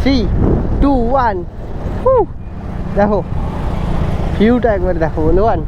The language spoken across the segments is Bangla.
থ্রি টু ওয়ান দেখো ভিউটা একবার দেখো বন্ধুবান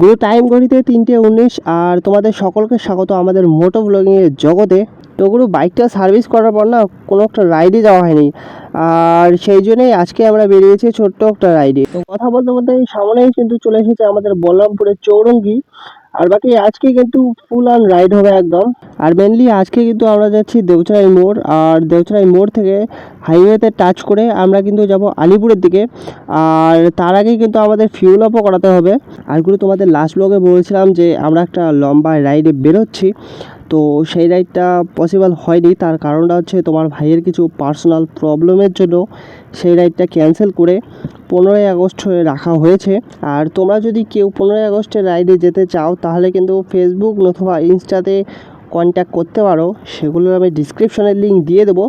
গুরু টাইম ঘড়িতে তিনটে উনিশ, আর তোমাদের সকলকে স্বাগত আমাদের মোটো ব্লগিংয়ের জগতে। তো গুরু বাইকটা সার্ভিস করার পর না, কোনো একটা রাইডে যাওয়া হয়নি। আর সেই জন্যই আজকে আমরা বেরিয়েছি ছোট্ট একটা রাইডে তো কথা বলতে বলতে সামনেই কিন্তু চলে এসেছে আমাদের বল্লমপুরের চৌরঙ্গি। আর বাকি আজকে কিন্তু ফুল অন রাইড হবে একদম। আর মেনলি আজকে কিন্তু আমরা যাচ্ছি দেওচরাই মোড়, আর দেওচরাই মোড় থেকে হাইওয়েতে টাচ করে আমরা কিন্তু যাব আলিপুরের দিকে। আর তার আগে কিন্তু আমাদের ফিউল আপও করাতে হবে। আর কিন্তু তোমাদের লাস্ট ব্লগে বলেছিলাম যে আমরা একটা লম্বা রাইডে বেরোচ্ছি। তো সেই রাইডটা পসিবল হয়নি। তার কারণটা হচ্ছে তোমার ভাইয়ের কিছু পার্সোনাল প্রবলেমের জন্য সেই রাইডটা ক্যান্সেল করে পনেরোই আগস্ট রাখা হয়েছে। আর তোমরা যদি কেউ পনেরোই আগস্টের রাইডে যেতে চাও, তাহলে কিন্তু ফেসবুক অথবা ইনস্টাতে কন্ট্যাক্ট করতে পারো। সেগুলোর আমি ডিসক্রিপশনের লিঙ্ক দিয়ে দেবো।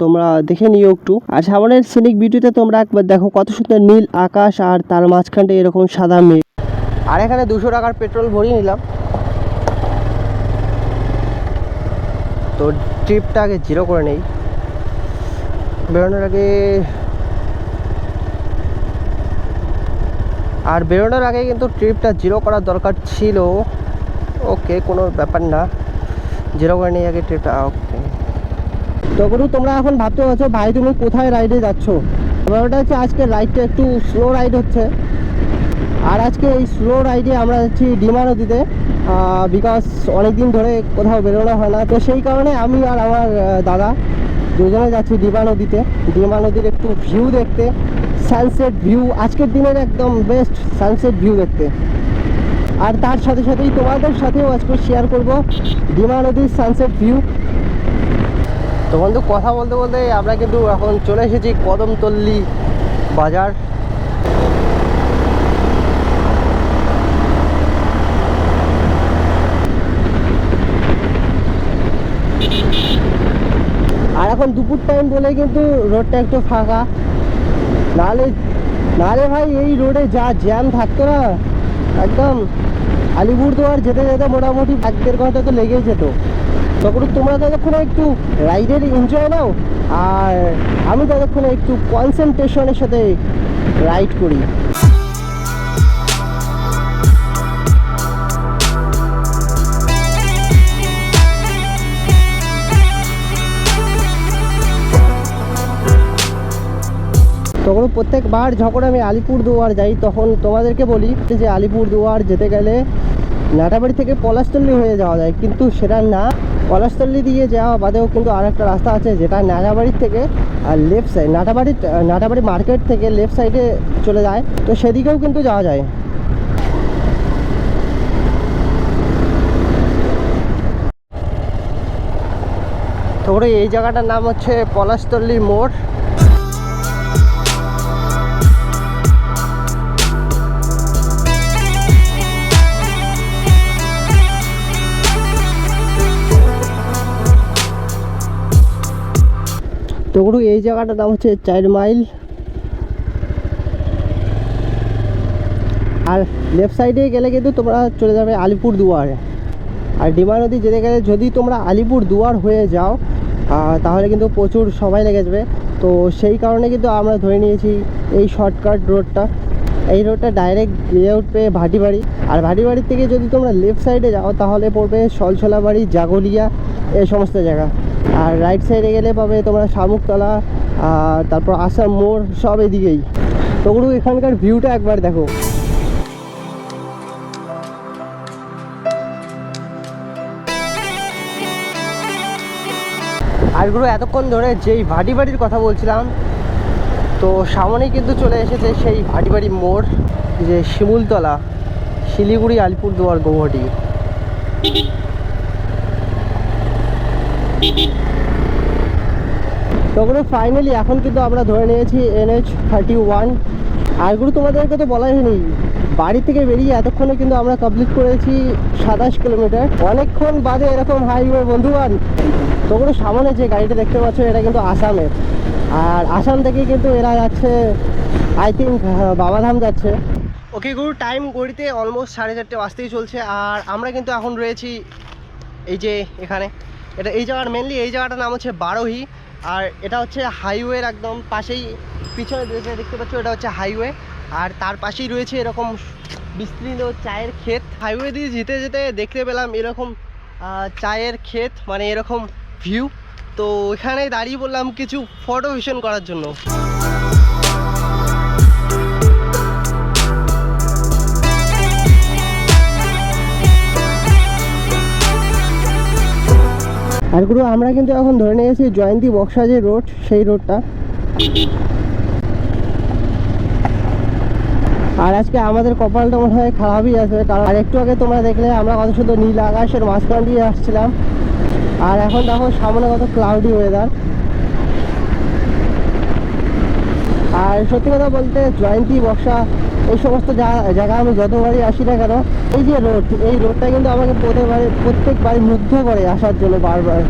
তোমরা দেখে নিও একটু। আর সামনের সিনিক বিউটিতে তোমরা একবার দেখো কত সুন্দর নীল আকাশ আর তার মাঝখানটা এরকম সাদা মেঘ। আর এখানে দুশো টাকার পেট্রোল ভরিয়ে নিলাম। তো ট্রিপটা আগে জিরো করে নেই। বেরোনোর আগে আর বেরোনোর আগে কিন্তু ট্রিপটা জিরো করার দরকার ছিল। ওকে কোনো ব্যাপার না। জিরো করে নেই আগে ট্রিপটা ওকে তো গুরু, তোমরা এখন ভাবতে পারছ, ভাই তুমি কোথায় রাইডে যাচ্ছ? ব্যাপারটা হচ্ছে আজকে রাইডটা একটু স্লো রাইড হচ্ছে। আর আজকে এই স্লো রাইডে আমরা যাচ্ছি ডিমা নদীতে বিকজ অনেক দিন ধরে কোথাও বেরোনো হয় না। তো সেই কারণে আমি আর আমার দাদা দুজনে যাচ্ছি ডিমা নদীতে। ডিমা নদীর একটু ভিউ দেখতে সানসেট ভিউ আজকের দিনের একদম বেস্ট সানসেট ভিউ দেখতে। আর তার সাথে সাথেই তোমাদের সাথেও আজকে শেয়ার করব ডিমা নদীর সানসেট ভিউ তো বন্ধু, কথা বলতে বলতে আমরা কিন্তু এখন চলে এসেছি কদমতল্লি বাজার আর এখন দুপুর টাইম বলে কিন্তু রোডটা একটু ফাঁকা। নাহলে নাহলে ভাই এই রোডে যা জ্যাম থাকতো না, একদম আলিপুরদুয়ার যেতে যেতে মোটামুটি এক দেড় ঘণ্টা তো লেগেই যেত। তখন তোমরা ততক্ষণে একটু রাইডের এনজয় নাও, আর আমি ততক্ষণে একটু কনসেন্ট্রেশনের সাথে রাইড করি। তখন প্রত্যেকবার যখন আমি আলিপুরদুয়ার যাই, তখন তোমাদেরকে বলি যে আলিপুর দুয়ার যেতে গেলে নাটাবাড়ি থেকে পলাশতল্লি হয়ে যাওয়া যায়। কিন্তু সেটা না, পলাশতল্লি দিয়ে যাওয়া বাদেও কিন্তু আর একটা রাস্তা আছে যেটা নাটাবাড়ির থেকে আর লেফট সাইড নাটাবাড়ির নাটাবাড়ি মার্কেট থেকে লেফট সাইডে চলে যায়। তো সেদিকেও কিন্তু যাওয়া যায়। তো এই জায়গাটার নাম হচ্ছে পলাশতল্লি মোড়। গুরু এই জায়গাটার নাম হচ্ছে চার মাইল। আর লেফট সাইডে গেলে কিন্তু তোমরা চলে যাবে আলিপুর দুয়ার আর ডিমা নদী যেতে গেলে যদি তোমরা আলিপুর দুয়ার হয়ে যাও তাহলে কিন্তু প্রচুর সময় লেগে যাবে। তো সেই কারণে কিন্তু আমরা ধরে নিয়েছি এই শর্টকাট রোডটা এই রোডটা ডাইরেক্ট গিয়ে উঠবে ভাটিবাড়ি। আর ভাটিবাড়ির থেকে যদি তোমরা লেফট সাইডে যাও, তাহলে পড়বে সলছলাবাড়ি জাগলিয়া এই সমস্ত জায়গা। আর রাইট সাইডে গেলে পাবে তোমরা শামুকতলা, আর তারপর আসাম মোড়, সব এদিকেই। তো গুরু, এখানকার ভিউটা একবার দেখো। আর গুরু, এতক্ষণ ধরে যেই ভাটি বাড়ির কথা বলছিলাম, তো সামনেই কিন্তু চলে এসেছে সেই ভাটি বাড়ি মোড়, যে শিমুলতলা, শিলিগুড়ি, আলিপুরদুয়ার, গৌহাটি। তখন ফাইনালি এখন কিন্তু আমরা ধরে নিয়েছি এনএইচ থার্টি ওয়ান আরগুলো তোমাদেরকে তো বলাই হয়নি, বাড়ি থেকে বেরিয়ে এতক্ষণে কিন্তু আমরা কমপ্লিট করেছি সাতাশ কিলোমিটার। অনেকক্ষণ বাদে এরকম হাইওয়ে বন্ধুবান তখন সামনে যে গাড়িটা দেখতে পাচ্ছ, এটা কিন্তু আসামের। আর আসাম থেকে কিন্তু এরা যাচ্ছে আই থিঙ্ক বাবাধাম যাচ্ছে। ওকে গুরু টাইম গড়িতে অলমোস্ট সাড়ে চারটে বাজতেই চলছে। আর আমরা কিন্তু এখন রয়েছি এই যে এখানে। এটা এই জায়গার মেনলি এই জায়গাটার নাম হচ্ছে বারোহি। আর এটা হচ্ছে হাইওয়ের একদম পাশেই, পিছনে রয়েছে দেখতে পাচ্ছ, এটা হচ্ছে হাইওয়ে। আর তার পাশেই রয়েছে এরকম বিস্তৃত চায়ের ক্ষেত। হাইওয়ে দিয়ে যেতে যেতে দেখতে পেলাম এরকম চায়ের ক্ষেত মানে এরকম ভিউ তো এখানে দাঁড়িয়ে বললাম কিছু ফটো ভিশন করার জন্য। আর গুরু, আমরা কিন্তু এখন ধরে নিয়েছি জয়ন্তী বক্সা যে রোড, সেই রোডটা। আর আজকে আমাদের কপালটা মনে হয় খারাপই আছে, কারণ আর একটু আগে তোমরা দেখলে আমরা কত শুধু নীল আকাশের মাঝখান দিয়ে আসছিলাম। আর এখন দেখো সামনে কত ক্লাউডি ওয়েদার আর সত্যি কথা বলতে জয়ন্তী বক্সা এই সমস্ত জায়গা আমি যতবারই আসি না কেন, এই যে রোড, এই রোডটা কিন্তু আমাকে প্রত্যেকবারে প্রত্যেকবারই মুগ্ধ করে আসার জন্য বারবার।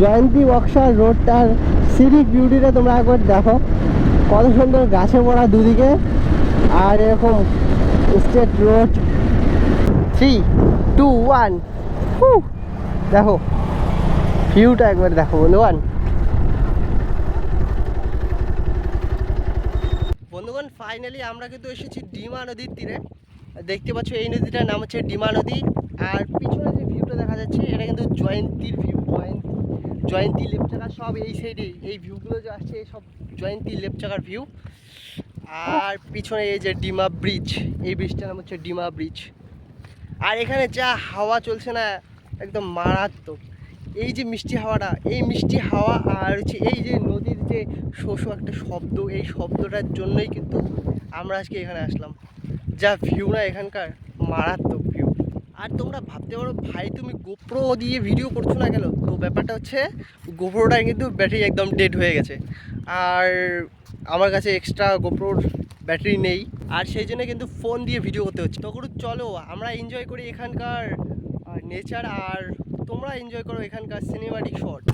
জয়ন্তী বক্সার রোডটার সিরিক বিউটিটা তোমরা একবার দেখো। কত সুন্দর গাছে ভরা দুদিকে, আর এরকম state road three two one দেখো ভিউটা একবার দেখো বন্ধুবান বন্ধুগণ ফাইনালি আমরা কিন্তু এসেছি ডিমা নদীর তীরে। দেখতে পাচ্ছ এই নদীটার নাম হচ্ছে ডিমা নদী। আর পিছনে যে ভিউটা দেখা যাচ্ছে, এটা কিন্তু জয়ন্তীর ভিউ জয়ন্তী জয়ন্তী লেপচাকা সব এই সাইডে এই ভিউগুলো যে আসছে, এই সব জয়ন্তী লেপচাকার ভিউ আর পিছনে এই যে ডিমা ব্রিজ এই ব্রিজটার নাম হচ্ছে ডিমা ব্রিজ আর এখানে যা হাওয়া চলছে না, একদম মারাত্মক। এই যে মিষ্টি হাওয়াটা, এই মিষ্টি হাওয়া আর হচ্ছে এই যে নদীর যে শোষো একটা শব্দ, এই শব্দটার জন্যই কিন্তু আমরা আজকে এখানে আসলাম। যা ভিউ না এখানকার, মারাত্মক ভিউ আর তোমরা ভাবতে পারো, ভাই তুমি গোপ্রো দিয়ে ভিডিও করছ না কেন? তো ব্যাপারটা হচ্ছে গোপ্রোটার কিন্তু ব্যাটারি একদম ডেড হয়ে গেছে। আর আমার কাছে এক্সট্রা গোপ্রোর ব্যাটারি নেই। আর সেই জন্য কিন্তু ফোন দিয়ে ভিডিও করতে হচ্ছে। তখন চলো আমরা এনজয় করি এখানকার নেচার আর তোমরা এনজয় করো এখানকার সিনেমাটিক শট